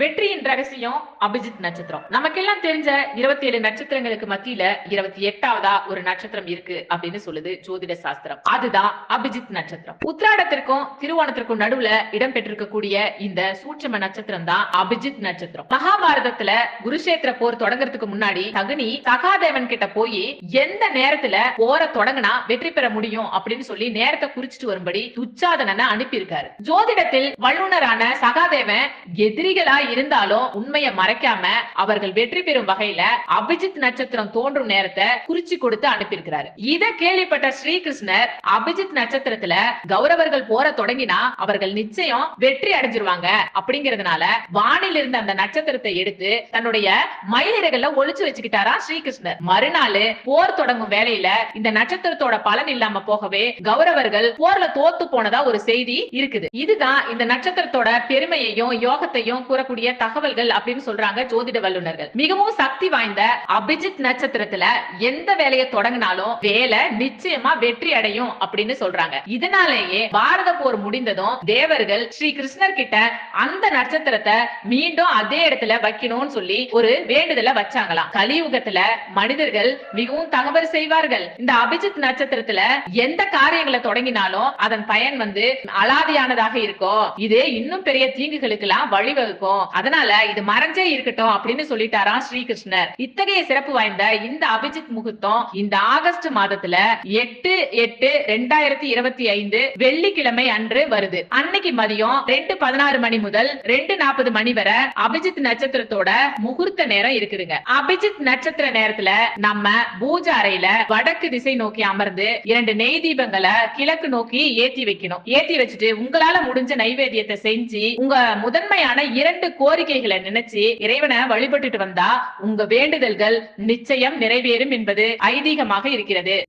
வெற்றியின் ரகசியம் அபிஜித் நட்சத்திரம். நமக்கெல்லாம் தெரிஞ்ச இருபத்தி ஏழு நட்சத்திரங்களுக்கு மத்தியில இருபத்தி எட்டாவதா ஒரு நட்சத்திரம் இருக்கு அப்படின்னு சொல்லுது ஜோதிட சாஸ்திரம். அதுதான் அபிஜித் நட்சத்திரம். உத்ராடத்திற்கும் திருவோணத்திற்கும் நடுவுல இடம்பெற்றிருக்கக்கூடிய இந்த சூட்சம நட்சத்திரம் தான் அபிஜித் நட்சத்திரம். மகாபாரதத்துல குருஷேத்திர போர் தொடங்குறதுக்கு முன்னாடி தகுனி சகாதேவன் கிட்ட போய் எந்த நேரத்துல போர தொடங்கினா வெற்றி பெற முடியும் அப்படின்னு சொல்லி நேரத்தை குறிச்சிட்டு வரும்படி துச்சாதனனை அனுப்பியிருக்காரு. ஜோதிடத்தில் வல்லுனரான சகாதேவன் எதிரிகளா இருந்தாலும் உண்மையை மறைக்காம அவர்கள் வெற்றி பெறும் வகையில அபிஜித் நட்சத்திரம் தோன்றும் நேரத்தை குறிச்சு கொடுத்து அனுப்பியிருக்கிறாரு. இத கேள்விப்பட்ட ஸ்ரீகிருஷ்ணர் அபிஜித் நட்சத்திரத்துல கௌரவர்கள் போற தொடங்கினா அவர்கள் நிச்சயம் வெற்றி அடைஞ்சிருவாங்க அப்படிங்கறதுனால வானில் இருந்த அந்த நட்சத்திரத்தை எடுத்து தன்னுடைய மயிலிறகுல ஒளிச்சு வச்சுக்கிட்டாரா ஸ்ரீகிருஷ்ணர். மறுநாள் போர் தொடங்கும் வேலையில இந்த நட்சத்திரத்தோட பலன் இல்லாம போகவே கௌரவர்கள் போர்ல தோத்து போனதா ஒரு செய்தி இருக்குது. இதுதான் இந்த நட்சத்திரத்தோட பெருமையையும் யோகத்தையும் கூறக்கூடிய தகவல்கள் அப்படின்னு சொல்றாங்க ஜோதிட வல்லுநர்கள். மிகவும் சக்தி வாய்ந்த அபிஜித் நட்சத்திரத்துல எந்த வேலையை தொடங்கினாலும் வேலை நிச்சயமா வெற்றி அடையும் அப்படின்னு சொல்றாங்க. இதனாலேயே பாரத போர் முடிந்ததும் தேவர்கள் ஸ்ரீ கிருஷ்ணர் கிட்ட அந்த நட்சத்திரத்தை மீண்டும் அதே இடத்துல வைக்கணும்னு சொல்லி ஒரு வேண்டுதலை வச்சாங்களாம். கலியுகத்துல மனிதர்கள் மிகவும் தகவல் செய்வார்கள். இந்த அபிஜித் நட்சத்திரத்துல எந்த காரியங்களை தொடங்கினாலும் அதன் பயன் வந்து அலாதியானதாக இருக்கும் இது இன்னும் பெரிய தீங்குகளுக்கு எல்லாம் வழிவகுக்கும் இருக்கும் அதனால இது மறைஞ்சே இருக்கட்டும் அப்படின்னு சொல்லிட்டாராம் ஸ்ரீகிருஷ்ணர். இத்தகைய சிறப்பு வாய்ந்த இந்த அபிஜித் முகூர்த்தம் இந்த ஆகஸ்ட் மாதத்துல எட்டு எட்டு ரெண்டாயிரத்தி இருபத்தி ஐந்து வெள்ளிக்கிழமை அன்று வருது. அன்னைக்கு மதியம் ரெண்டு பதினாறு மணி முதல் ரெண்டு நாற்பது மணி வரை அபிஜித் நட்சத்திரத்தோட முகூர்த்த நேரம் இருக்குதுங்க. அபிஜித் நட்சத்திர நேரத்துல நம்ம பூஜை அறையில வடக்கு திசை நோக்கி அமர்ந்து இரண்டு நெய் தீபங்களை கிழக்கு நோக்கி ஏத்தி வைக்கணும். ஏத்தி வச்சுட்டு உங்களால முடிஞ்ச நைவேத்தியத்தை செஞ்சு உங்க முதன்மையான இரண்டு கோரிக்கைகளை நினைச்சு இறைவனை வழிபட்டுட்டு வந்தா உங்க வேண்டுதல்கள் நிச்சயம் நிறைவேறும் என்பது ஐதீகமாக இருக்கிறது.